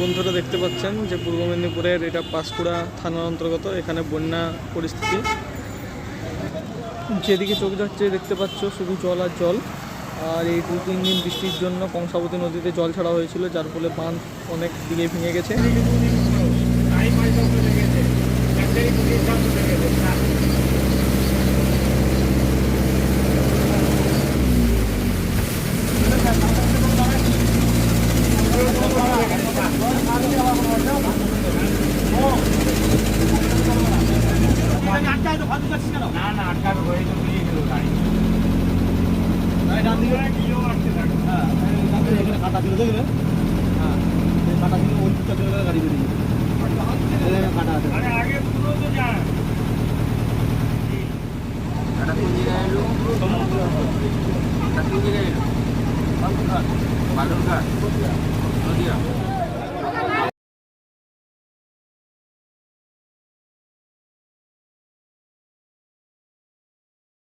বন্ধুরা দেখতে পাচ্ছেন যে পূর্ব মেদিনীপুরের এটা পাঁশকুড়া থানার অন্তর্গত, এখানে বন্যা পরিস্থিতি। যেদিকে চোখ যাচ্ছে দেখতে পাচ্ছ, শুধু জল আর জল। আর এই দু তিন দিন বৃষ্টির জন্য কংসাবতী নদীতে জল ছাড়া হয়েছিল, যার ফলে বাঁধ অনেক দিকে ভেঙে গেছে। না না আটকার হয়ে তো বেরিয়ে গেল গাড়ি কাটা ছিল দেখলে? হ্যাঁ। এই কাটা ছিল ওই দিকটা চলে গেলে গাড়ি বেরিয়ে যাবে। এই কাটা আছে। আরে আগে পুরো তো যায় এটা কোন জায়গায় এলো এটা কোন জায়গায় এলো বালুরঘাট। বালুরঘাট। নদিয়া।